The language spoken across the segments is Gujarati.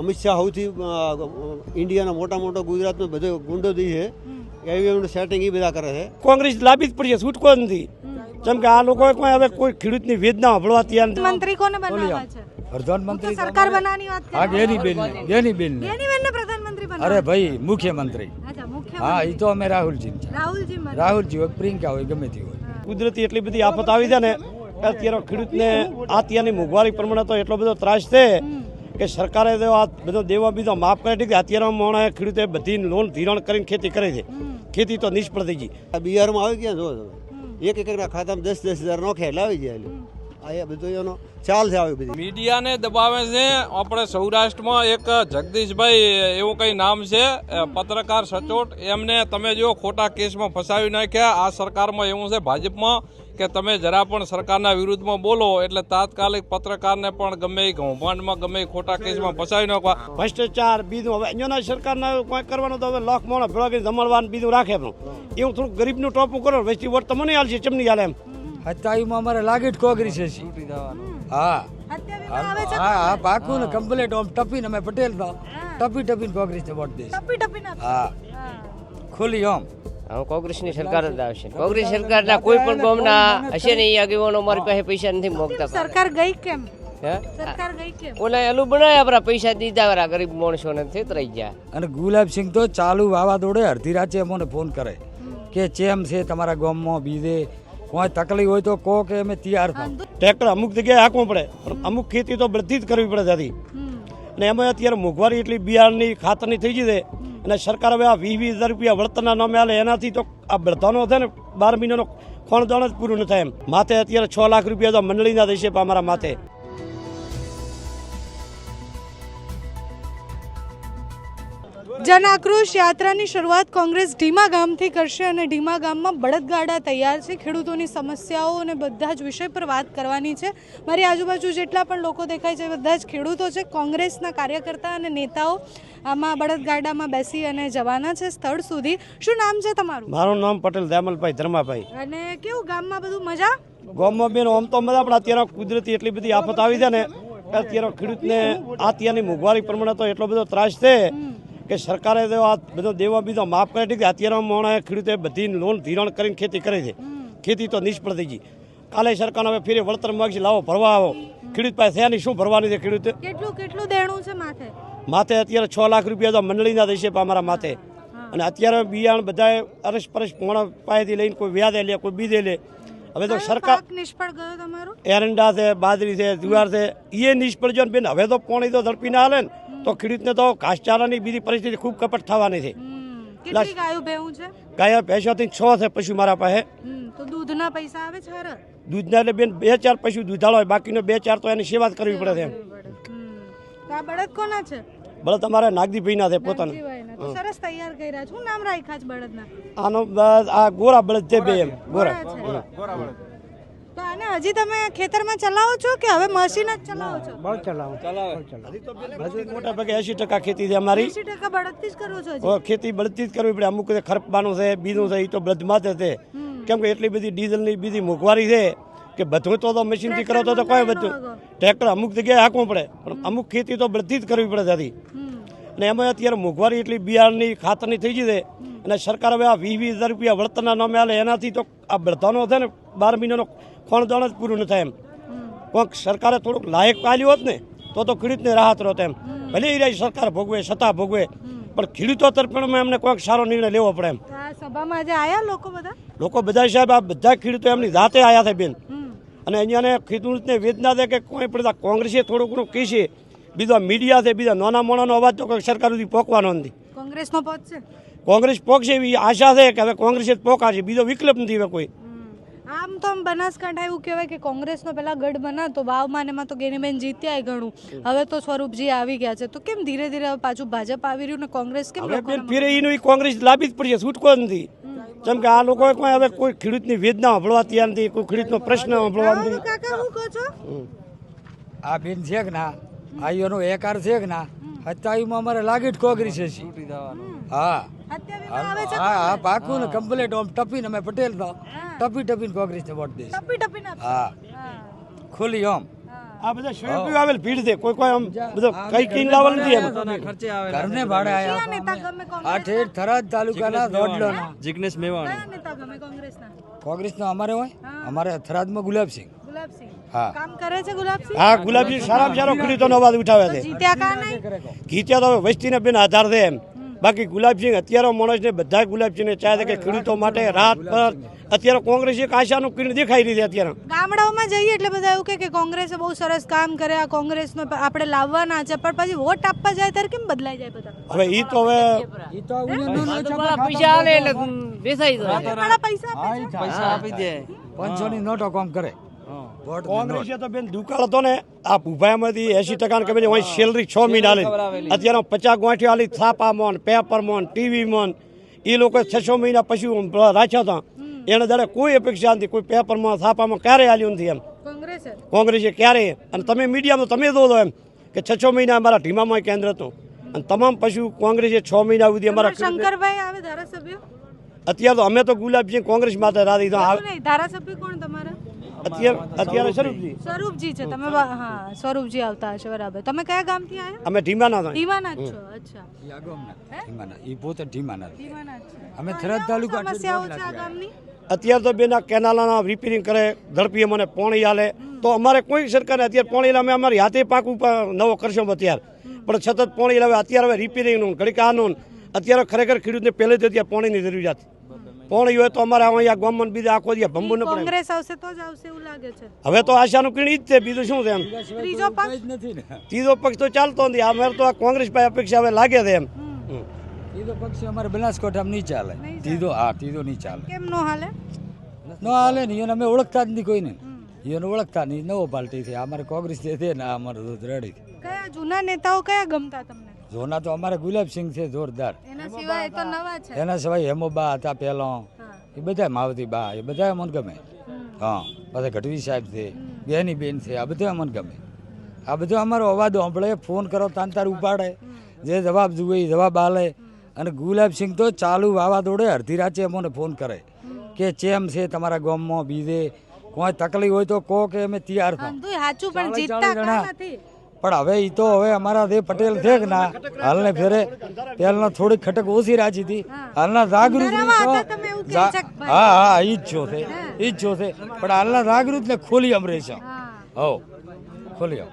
અમિત શાહ સૌથી ઇન્ડિયાના મોટા મોટો ગુજરાતનો બધો ગુંડો દી છે. એવી એમનું સેટિંગ એ બધા કરે છે. કોંગ્રેસ લાવી જ પડી છે છૂટકો નથી. જેમ કે આ લોકો કોઈ હવે કોઈ ખેડૂતની વેદના સાંભળવા તૈયાર નથી મંત્રી કોને બનાવવા છે? પ્રધાનમંત્રી સરકાર બનાવવાની વાત હા ગેની બેન ગેની બેન બેની બેનને પ્રધાનમંત્રી અરે ભાઈ મુખ્યમંત્રી. હા એ તો અમે રાહુલજી રાહુલજી રાહુલજી હોય પ્રિયંકા હોય ગમે તે હોય. કુદરતી એટલી બધી આફત આવી છે ને કે અત્યારે ખેડૂતને આ ત્યાંની મોંઘવારી પ્રમાણે તો એટલો બધો ત્રાસ છે. કે સરકારે તો આ બધો દેવા બીજો માફ કરે છે કે અત્યારે માણસ ખેડૂતે બધી લોન ધિરાણ કરીને ખેતી કરે છે. ખેતી તો નિષ્ફળ થઈ ગઈ. આ બિહારમાં આવી ગયા જો એક એકના ખાતામાં દસ દસ હજાર નોખે એટલે આવી જાય. આ બધું એનો ચાલ છે આવી બધી. મીડિયાને દબાવે છે. આપણે સૌરાષ્ટ્રમાં એક જગદીશભાઈ એવું કઈ નામ છે? પત્રકાર સચોટ એમને તમે જો ખોટા કેસમાં ફસાવી નાખ્યા. આ સરકારમાં એવું છે ભાજપમાં કે તમે જરા પણ સરકારના વિરુદ્ધમાં બોલો એટલે તાત્કાલિક પત્રકારને પણ ગમે એ કૌભાંડમાં ગમે એ ખોટા કેસમાં ફસાવી નાખવા. ભ્રષ્ટાચાર બીજું હવે અહીંયાના સરકારના કોઈ કરવાનું તો હવે લાખ માણસ ભેળા કરી જમાડવાનું બીજું રાખે એમનું એવું થોડુંક ગરીબનું ટોપું કરો વસ્તી વોટ તમને હાલશે ચમની હાલે એમ. હત્યાવીમાં અમારે લાગે જ. કોગરી છે હા હા હા પાકું ને કમ્પ્લેટ ઓમ ટપીને અમે પટેલ તો ટપી ટપીને કોંગ્રેસ વોટ દઈશ ટપી ના હા. ખુલ્લી ઓમ હવે કોંગ્રેસની સરકાર જ આવશે. કોંગ્રેસ સરકારના કોઈ પણ ગામના હશે ને એ આગેવાનો મારી પાસે પૈસા નથી મોકતા સરકાર ગઈ કેમ? હે? સરકાર ગઈ કેમ? ઓલા એલું બનાવ્યા આપણા પૈસા દીધા વાળા ગરીબ માણસોને છેતરાઈ ગયા. અને ગુલાબસિંહ તો ચાલુ વાવાઝોડે અડધી રાતે મને ફોન કરે કે ચેમ છે તમારા ગામમાં બીજે? કોઈ તકલીફ હોય તો કહો કે અમે તૈયાર થાવ. ટ્રેક્ટર અમુક જગ્યાએ હાંકવું પડે પણ અમુક ખેતી તો બધી જ કરવી પડે ત્યાંથી અને એમાં અત્યારે મોંઘવારી એટલી બિયારણની ખાતરની થઈ ગઈ છે અને સરકાર હવે આ વીસ વીસ હજાર રૂપિયા વળતરના નામે આલે એનાથી તો આ બધાનો છે ને બાર મહિનાનો ખોણદાણ જ પૂરું ન થાય એમ. માથે અત્યારે છ લાખ રૂપિયા તો મંડળીના દેશે અમારા માથે. જન આક્રોશ યાત્રાની શરૂઆત કોંગ્રેસ ઢીમા ગામથી કરશે અને ઢીમા ગામમાં બળદગાડા તૈયાર છે. ખેડૂતોની સમસ્યાઓ અને બધા જ વિષય પર વાત કરવાની છે. મારી આજુબાજુ જેટલા પણ લોકો દેખાય છે બધા જ ખેડૂતો છે. કોંગ્રેસના કાર્યકર્તા અને નેતાઓ આમાં બળદગાડામાં બેસી અને જવાના છે સ્થળ સુધી. શું નામ છે તમારું? મારું નામ પટેલ દામલભાઈ ધર્માભાઈ. અને કેવું ગામમાં બધું મજા? ગામમાં બેન આમ તો મજા પણ અત્યારે કુદરતી એટલી બધી આફત આવી છે ને અત્યારે ખેડૂતને આ ત્યાંની મોંઘવારી પ્રમાણે તો એટલો બધો ત્રાસ છે. કે સરકારે તો આ બધો દેવા બીજો માફ કરે છે કે અત્યારે માણસ ખેડૂતે બધી લોન ધિરાણ કરીને ખેતી કરે છે. ખેતી તો નિષ્ફળ થઈ ગઈ. કાલે સરકાર હવે ફેરી વળતર માગશે લાવો ભરવા આવો. ખેડૂત પાસે થયાની શું ભરવાની છે ખેડૂતે? કેટલું કેટલું દેણું છે માથે? માથે અત્યારે છ લાખ રૂપિયા તો મંડળીના દેશે અમારા માથે. અને અત્યારે બિયારણ બધાએ અરસ પરસ પોણા પાસેથી લઈને કોઈ વ્યાજે લે કોઈ બીજે લે. હવે તો સરકાર નિષ્ફળ ગયો તમારો? એરંડા છે બાજરી છે જુવાર છે એ નિષ્ફળ જો બેન હવે તો પોણી તો ઝડપી ના હાલે ને. તો ખેડૂતને તો ઘાસચારાની બીજી પરિસ્થિતિ ખૂબ કપટ થવાની છે. ગાયો કેટલી ગાયું ભેવું છે? ગાય ભેંસોથી છ છે પશુ મારા પાસે. તો દૂધના પૈસા આવે છે હારા? દૂધના એટલે બેન બે ચાર પશુ દૂધાળો હોય બાકીનો બે ચાર તો એની સેવા જ કરવી પડે છે આ બળદ કોના છે? બળદ તમારે નાગદીભાઈના છે પોતાના. સરસ તૈયાર કર્યા છું. નામ રાખ્યા છે બળદના? આનો બસ આ ગોરા બળદ છે બે એમ. ગોરા. ગોરા છે. હજી તમે ખેતરમાં ચલાવો છો કે હવે મશીન જ ચલાવો છો? હજુ મોટા ભાગે એસી ટકા ખેતી છે અમારી. 80% બળદથી જ કરો છો ખેતી બળદથી જ કરવી પડે. અમુક ખરપાનું ખરપવાનું છે બીજું છે એ તો બળદમાં જ છે. કેમ કે એટલી બધી ડીઝલની બીજી મોંઘવારી છે કે બધું તો તો મશીનથી કરો તો તો કોઈ બધું. ટ્રેક્ટર અમુક જગ્યાએ હાંકવું પડે પણ અમુક ખેતી તો બળદથી જ કરવી પડે ત્યાંથી હમ. અને એમાં અત્યારે મોંઘવારી એટલી બિયારણની ખાતરની થઈ ગઈ છે. અને સરકાર હવે આ વીસ વીસ હજાર રૂપિયા વળતરના નામે આલે એનાથી તો આ બળતાનો છે ને બાર મહિનાનો ખોણદાણ જ પૂરું ન થાય એમ. કોઈક સરકારે થોડુંક લાયક પાલ્યું હોત ને તો તો ખેડૂતને રાહત રહો એમ. ભલે એ સરકાર ભોગવે સત્તા ભોગવે પણ ખેડૂતો તરફેણમાં એમને કોઈક સારો નિર્ણય લેવો પડે એમ. સભામાં આજે આયા લોકો બધા? લોકો બધા સાહેબ આ બધા ખેડૂતો એમની જાતે આવ્યા છે બેન. અને અહીંયાને ખેડૂતને વેદના દે કે કોઈ પણ કોંગ્રેસે થોડું ઘણું કહેશે બીજા મીડિયા છે બીજા નાના મોણાનો અવાજ તો કોઈ સરકાર સુધી પહોંચવાનો નથી. કોંગ્રેસનો છે? કોંગ્રેસ પોકશે એવી આશા છે કે હવે કોંગ્રેસે જ પોકાશે બીજો વિકલ્પ નથી હવે કોઈ. આમ તો આમ બનાસકાંઠા એવું કહેવાય કે કોંગ્રેસનો પહેલાં ગઢ બનાતો વાવમાં ને એમાં તો ગેનીબેન જીત્યા ઘણું. હવે તો સ્વરૂપજી આવી ગયા છે. તો કેમ ધીરે ધીરે હવે પાછું ભાજપ આવી રહ્યું ને કોંગ્રેસ કેમ ફેરે એનું કોંગ્રેસ લાભી જ પડી છે છૂટકો નથી. જેમ કે આ લોકો હવે કોઈ ખેડૂતની વેદના સાંભળવા તૈયાર નથી કોઈ ખેડૂતનો પ્રશ્ન સાંભળવા નથી. કાકા હું કહો છો? આ બેન છે કે ના? આઈઓનો એકાર છે કે ના? અત્યારે અમારે લાગી જ કોગરી છે હા. હા હા પાકું ને કમ્પ્લેટ આમ ટપીને અમે પટેલ તો ટપી ટપીને કોંગ્રેસ વોટ દઈશ ટપી ટપી હા. ખુલ્લી આમ. આ બધા સ્વયં આવેલ ભીડ છે. કોઈ કોઈ આમ બધો કઈ કઈ લાવલ નથી એમ. ઘરને ભાડે આયા કયા નેતા ગમે આ ઠેઠ થરાદ તાલુકાના જિગ્નેશ મેવાણી. કોંગ્રેસના? કોંગ્રેસનો અમારે હોય? અમારે થરાદમાં ગુલાબસિંહ. ગુલાબસિંહ. હા. કામ કરે છે હા ગુલાબજી સારામાં સારો ખેડૂતોનો અવાજ ઉઠાવે છે. જીત્યા ગીત્યા તો વસ્તીને બેન આધાર છે એમ. બાકી ગુલાબસિંહ અત્યારે માણસને બધા ગુલાબસિંહને ચાહે છે કે ખેડૂતો માટે રાત પર અત્યારે કોંગ્રેસ એક આશાનું કિરણ દેખાઈ રહી છે અત્યારે. ગામડાઓમાં જઈએ એટલે બધા એવું કે કોંગ્રેસે બહુ સરસ કામ કરે આ કોંગ્રેસનો આપણે લાવવાના છે પણ પછી વોટ આપવા જાય ત્યારે કેમ બદલાઈ જાય બધા? હવે એ તો હવે ઈ તો પૈસા આલે એટલે બેસાઈ જાય. પૈસા આપે દે. પાંચસો ની નોટો કામ કરે. કોંગ્રેસે તો બેન દુકાળ હતો ને આ ઉભાયામાંથી એસી ટકા કે અહીં સેલરી છ મહિના આલી અત્યારે પચાસ ગોઠી ને પેપરમાં ને ટીવીમાં એ લોકો છસો મહિના પછી રાખ્યા હતા. એને દાડે કોઈ અપેક્ષા નથી કોઈ પેપરમાં છાપામાં ક્યારે આલ્યું નથી એમ. કોંગ્રેસે? ક્યારે? અને તમે મીડિયામાં તમે દો દો એમ કે છ છ મહિના અમારા ઢીમામાં કેન્દ્ર હતું. અને તમામ પશુ કોંગ્રેસે છ મહિના સુધી અમારા શંકરભાઈ આવે ધારાસભ્ય? અત્યારે તો અમે તો ગુલાબજી કોંગ્રેસ માટે રાધી તો ધારાસભ્ય કોણ તમારા? અત્યારે અત્યારે સ્વરૂપજી. સ્વરૂપજી. છે તમે હા સ્વરૂપજી આવતા હશે બરાબર. તમે કયા ગામથી આવ્યા? અમે ઢીમાના હતા દીવાના છો અચ્છા. ઢીમાના ઈ પોતે ઢીમાના ઢીમાના અમે થરાદ તાલુકા સમસ્યાઓ છે આ ગામની? અત્યારે તો બેના કેનાલાના રિપેરિંગ કરે ઝડપીએ મને પોણી આલે. તો અમારે કોઈ સરકારે અત્યારે પોણી અમે અમારી હાથે પાક ઉપર નવો કરશો અત્યારે. પણ છતાં પાણી લાવે અત્યારે હવે રિપેરિંગનું ઘડીક આનું. અત્યારે ખરેખર ખેડૂતને પહેલેથી અત્યારે પાણીની જરૂરિયાત પોણી હોય તો અમારે અહીંયા ગામમાં બીજા આખો દિવસ ભંબુ ન પડે. કોંગ્રેસ આવશે તો જ આવશે એવું લાગે છે. હવે તો આશાનું કિણ જ છે બીજું શું છે એમ? ત્રીજો પક્ષ? નથી ને. ત્રીજો પક્ષ તો ચાલતો નથી. અમારે તો આ કોંગ્રેસ પાસે અપેક્ષા હવે લાગે છે એમ. ત્રીજો પક્ષ પક્ષી અમારે બનાસકોઠામાં નહીં ચાલે. તીધો હા ત્રીજો નહીં ચાલે. કેમ નો હાલે? ન હાલે નહીં એને અમે ઓળખતા જ નહીં કોઈને. એને ઓળખતા નહીં. નવો પાર્ટી છે. અમારે કોંગ્રેસ છે ને અમારે રેડી કયા જૂના નેતાઓ કયા ગમતા તમને? જોના તો અમારે ગુલાબસિંહ છે જોરદાર. એના સિવાય હેમોબા હતા પહેલો. એ બધા માવતી બા એ બધા મને ગમે. હા પછી ગઢવી સાહેબ છે બેની બેન છે આ બધા મને ગમે. આ બધો અમારો અવાજ સાંભળે ફોન કરો તાન તાર ઉપાડે. જે જવાબ જુએ એ જવાબ આલે. અને ગુલાબસિંહ તો ચાલુ વાવાઝોડે અડધી રાતે અમને ફોન કરે. કે ચેમ છે તમારા ગામમાં બીજે? કોઈ તકલીફ હોય તો કહો કે અમે તૈયાર થાવ. સાચું પણ જીતતા. નથી પણ હવે એ તો હવે અમારા જે પટેલ છે કે ના હાલને ફેરે પહેલા થોડીક ખટક ઓછી રાખી હતી. હાલના જાગૃત. હા હા એ જ છો છે એ જ છો છે પણ હાલના જાગૃત ને ખોલી અમરે છે. હો. ખોલી.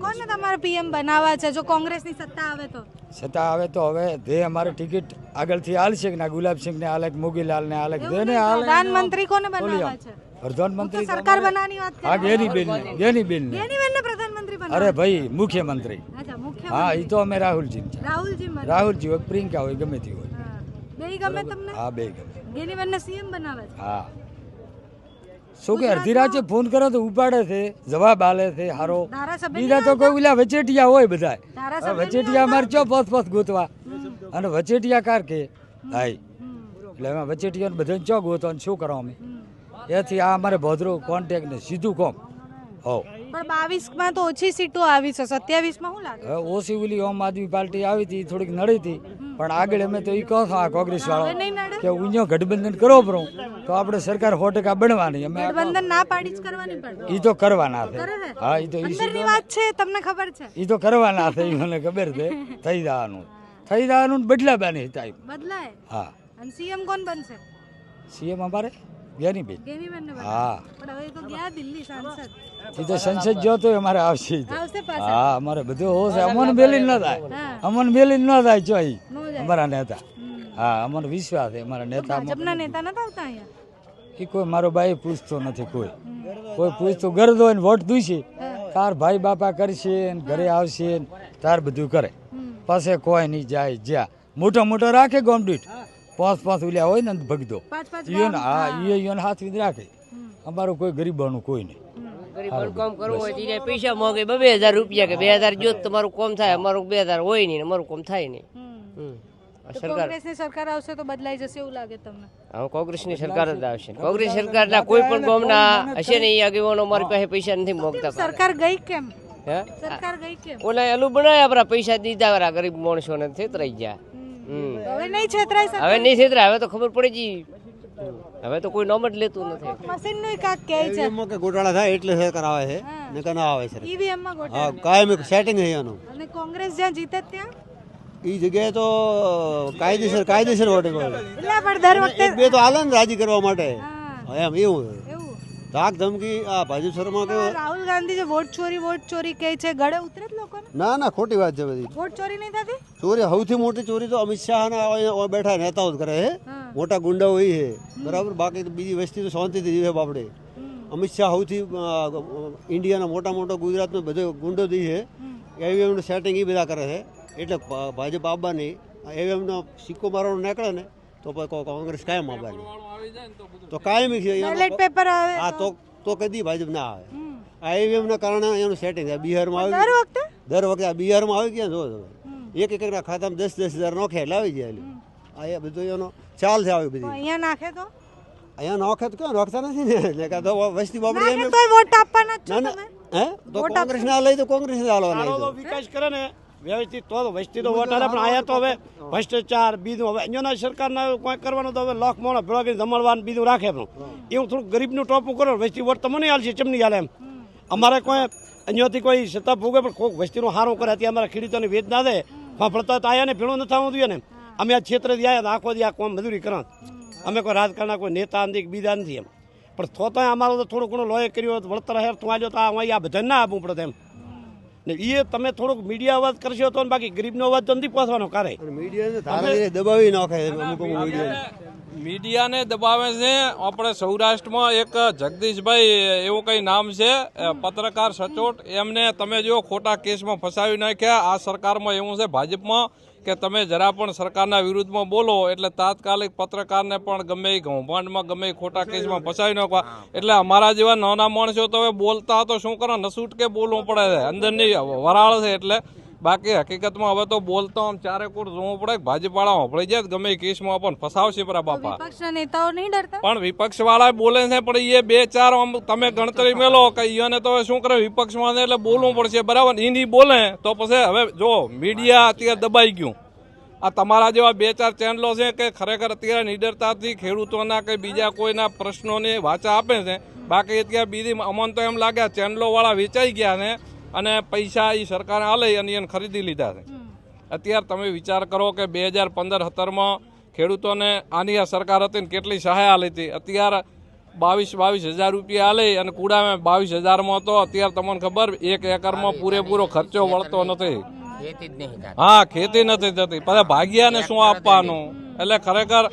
કોને તમારે પીએમ બનાવવા છે? જો કોંગ્રેસની સત્તા આવે તો. સત્તા હવે તો હવે જે અમારે ટિકિટ આગળથી હાલશે કે ના ગુલાબસિંહ ને આલે કે મોગીલાલ ને હાલે કે જેને હાલે પ્રધાનમંત્રી કોને બનાવવા. છે? પ્રધાનમંત્રી સરકાર બનાવવાની વાત હા ગેની બેન ગેની બેન ને એની બેનને પ્રધાનમંત્રી બનાવવા અરે ભાઈ મુખ્યમંત્રી. હા એ તો અમે રાહુલજી રાહુલજી રાહુલજી હોય પ્રિયંકા હોય ગમે તે હોય. બે ગમે તમને? હા બે ગમે. ગેની બેનને સીએમ બનાવે છે? હા. શું કે અડધી રાતે ફોન કરો તો ઉપાડે છે જવાબ આલે છે હારો. બીજા તો કોઈ ઓલા વચેટિયા હોય બધા વચેટિયા મારે ચો પથ પથ ગોતવા? અને વચેટિયા કાર કે? હાય. એટલે એમાં વચેટિયાને બધાને ચો ગોતો અને શું કરો અમે એથી આ અમારે ભદ્રો કોન્ટેક્ટ ને સીધું કોમ. પણ બાવીસમાં તો ઓછી સીટો આવી છે. સત્યાવીસમાં શું લાગે? ઓછી ઓલી આમ આદમી પાર્ટી આવી હતી થોડીક નડી હતી. પણ આગળ અમે તો એ કહો આ કોંગ્રેસ વાળો કે ઉંજો ગઠબંધન કરો પરો તો આપણે સરકાર સો ટકા બનવાની. અમે ગઠબંધન ના પાડી જ કરવાની પણ એ તો કરવાના છે. હા એ તો અંદરની વાત છે તમને ખબર છે. એ તો કરવાના છે એ મને ખબર છે. થઈ જવાનું. થઈ જવાનું બદલાવાની ટાઈમ. બદલાય? હા. અને સીએમ કોણ બનશે? સીએમ અમારે? ગેનીબેન હા. એ તો ગયા દિલ્હી સાંસદ. જો તો અમારે આવશે હા અમારે બધું હોશે અમન બેલી ન થાય. અમન બેલી ન થાય જો ઈ. નો જાય. અમારા નેતા. હા અમને વિશ્વાસ છે. અમારા નેતા નેતા નતા આવતા અહીંયા? એ કોઈ મારો ભાઈ પૂછતો નથી કોઈ. કોઈ પૂછતો ગરજ હોય ને વોટ દુશે તાર ભાઈ બાપા કરશે ને ઘરે આવશે ને તાર બધું કરે. પાસે કોઈ નહીં જાય જ્યાં. મોટો મોટો રાખે ગોમડીટ પાંચ પાંચ ઓલ્યા હોય ને ભગતો પાંચ પાંચ ઈયોને હા ઈ ઈયોને હાથ વીજ રાખે. અમારું કોઈ ગરીબાનું કોઈ નહીં. ગરીબ કામ કરવું હોય તો પૈસા માંગે બે હજાર રૂપિયા કે બે હજાર જો તમારું કોમ થાય અમારું બે હજાર હોય નહીં અમારું કોમ થાય નહીં. હમ. આ તો સરકાર કોંગ્રેસની સરકાર આવશે તો બદલાઈ જશે એવું લાગે તમને? હવે કોંગ્રેસની સરકાર જ આવશે. કોંગ્રેસ સરકારના કોઈ પણ ગામના હશે નહીં આગેવાનો અમારી પાસે પૈસા નથી માંગતા સરકાર ગઈ કેમ? સરકાર ગઈ કેમ? ઓલા એલું બનાવ્યા આપણા પૈસા દીધા ગરીબ માણસોને છેતરાઈ ગયા. હવે નહીં છેતરાઈ શકે? હવે નહીં છેતરાય હવે તો ખબર પડી ગઈ. હવે તો કોઈ નોમ જ લેતું નથી. મશીનનું કાક કહે છે. એમાં કે ગોટાળા થાય એટલે સરકાર કરાવે છે. નકર ના આવે છે. ઈવીએમમાં હા ગોટાળા. કાયમી સેટિંગ છે એનું. અને કોંગ્રેસ જ્યાં જીતે ત્યાં? એ જગ્યાએ તો કાયદેસર કાયદેસર વોટિંગ હોય. એટલે પણ દર વખતે બે તો આલન રાજી કરવા માટે. હા, એમ એવું છે એવું ધાક ધમકી આ ભાજપ શર્મા કે રાહુલ ગાંધી જે વોટ ચોરી વોટ ચોરી કહે છે ગળે ઉતરે જ લોકોને? ના ના ખોટી વાત છે બધી. વોટ ચોરી નહીં થતી? ચોરી સૌથી મોટી ચોરી તો અમિત શાહ ના બેઠા નેતાઓ જ કરે છે મોટા ગુંડા હોય છે બરાબર? બાકી તો બીજી વસ્તી તો શાંતિથી જીવે બાપડે. અમિત શાહ સૌથી ઇન્ડિયાના મોટા મોટા ગુજરાતનો બધો ગુંડો દી છે એવીએમનું સેટિંગ એ બધા કરે છે એટલે ભાજપ આવવાની એવીએમનો સિક્કો મારવાનો નીકળે ને તો પછી કોંગ્રેસ કાયમ આવવાની તો કાયમ છે બેલેટ પેપર આવે. હા તો તો કદી ભાજપ ના આવે. આ એવીએમના કારણે એનું સેટિંગ થાય બિહારમાં દર આવી વખતે? દર વખતે આ બિહારમાં આવી ગયા જો તમે. એક એક એકના ખાતામાં દસ દસ હજાર નોખે એટલે આવી જાય. આ એ બધું એનો ચાલ છે આવી બધી. અહીંયા નાખે તો? અહીંયા નોખે તો ક્યાં નોખતા નથી ને? કાં તો વસ્તી બાબડી એમ વોટ આપવાના જ છો તમે. હે? તો કોંગ્રેસ ના લઈ તો કોંગ્રેસ ના સારો વિકાસ કરે ને. વ્યવસ્થિત તો વસ્તી તો વોટ પણ આયા તો હવે ભ્રષ્ટાચાર બીજું હવે અહીંયાના સરકારના કોઈ કરવાનું તો હવે લાખ મોણા ભેળા કરીને જમણવાનું બીજું રાખે પણ. એવું થોડુંક ગરીબનું ટોપું કરો વસ્તી વોટ તો મને હાલશે ચમની હાલે એમ. અમારે કોઈ અહીંયાથી કોઈ સત્તા ભોગે પણ કોઈક વસ્તીનું સારું કરે ત્યાં અમારા ખેડૂતોની વેચ ના દે ફફડતા તો આયા ને ભેળું નથી થવું જોઈએ ને અમે આ ક્ષેત્રથી આવ્યા આખો દી આ કોમ મજૂરી કરો અમે કોઈ રાજકારણના કોઈ નેતા નથી બીજા નથી એમ. પણ તો તો અમારો તો થોડું ઘણું લોહી કર્યો વળતર હેર તું આજો તો આ બધા આ બધાને ના આપવું પડે એમ ને એ તમે થોડુંક મીડિયા અવાજ કરશો તો બાકી ગરીબનો અવાજ તો નથી પહોંચવાનો કારે. મીડિયાને દબાવી નાખે છે અમુક મીડિયાને. દબાવે છે. આપણે સૌરાષ્ટ્રમાં એક જગદીશભાઈ એવું કંઈ નામ છે પત્રકાર સચોટ. એમને તમે જો ખોટા કેસમાં ફસાવી નાખ્યા આ સરકારમાં એવું છે ભાજપમાં કે તમે જરા પણ સરકારના વિરુદ્ધમાં બોલો એટલે તાત્કાલિક પત્રકારને પણ ગમે એ કૌભાંડમાં ગમે એ ખોટા કેસમાં ફસાવી નાખવા. એટલે અમારા જેવા નાના માણસો તો હવે બોલતા તો શું કરો? નસૂટ કે બોલવું પડે? છે અંદરની વરાળ છે એટલે બાકી હકીકતમાં હવે તો બોલતો આમ ચારે કોર જોવું પડે ભાજપવાળા હોભળી જાય ગમે કેસમાં પણ ફસાવશે પરા બાપા. વિપક્ષના નેતાઓ નહીં ડરતા? પણ વિપક્ષ વાળા બોલે છે પણ એ બે ચાર આમ તમે ગણતરી મેલો કે ઈયોને તો શું કરે વિપક્ષમાં એટલે બોલવું પડશે બરાબર? નહીં બોલે તો પછી હવે જો મીડિયા અત્યારે દબાઈ ગયું. આ તમારા જેવા બે ચાર ચેનલો છે કે ખરેખર અત્યારે નિડરતાથી ખેડૂતોના કે બીજા કોઈના પ્રશ્નોને વાચા આપે છે. બાકી અત્યારે બીજી અમન તો એમ લાગે ચેનલો વાળા વેચાઈ ગયા છે. અને પૈસા એ સરકારે આલે અને એને ખરીદી લીધા છે. અત્યારે તમે વિચાર કરો કે બે હજાર પંદર સત્તરમાં ખેડૂતોને આની આ સરકાર હતી ને કેટલી સહાય આલી હતી. અત્યારે બાવીસ બાવીસ હજાર રૂપિયા આલે અને કુડામાં બાવીસ હજારમાં તો અત્યારે તમને ખબર એક એકરમાં પૂરેપૂરો ખર્ચો વળતો નથી. ખેતી જ નહીં થતી. હા ખેતી નથી થતી. પછી ભાગ્યાને શું આપવાનું? એટલે ખરેખર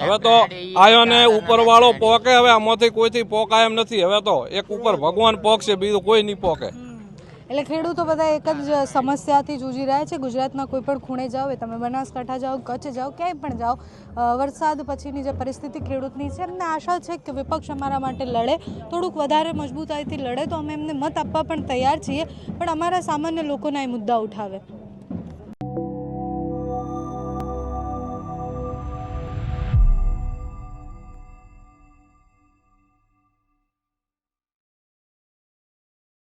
હવે તો આયોને ઉપરવાળો પોકે હવે આમાંથી કોઈથી પોકાય એમ નથી. હવે તો એક ઉપર ભગવાન પોકશે બીજું કોઈ નહીં પોકે. એટલે ખેડૂતો બધા એક જ સમસ્યાથી જૂજી રહ્યા છે. ગુજરાતના કોઈ પણ ખૂણે જાઓ તમે બનાસકાંઠા જાઓ, કચ્છ જાઓ, ક્યાંય પણ જાઓ વરસાદ પછીની જે પરિસ્થિતિ ખેડૂતની છે, એમને આશા છે કે વિપક્ષ અમારા માટે લડે. થોડુંક વધારે મજબૂતાઈથી લડે તો અમે એમને મત આપવા પણ તૈયાર છીએ. પણ અમારા સામાન્ય લોકોના એ મુદ્દા ઉઠાવે.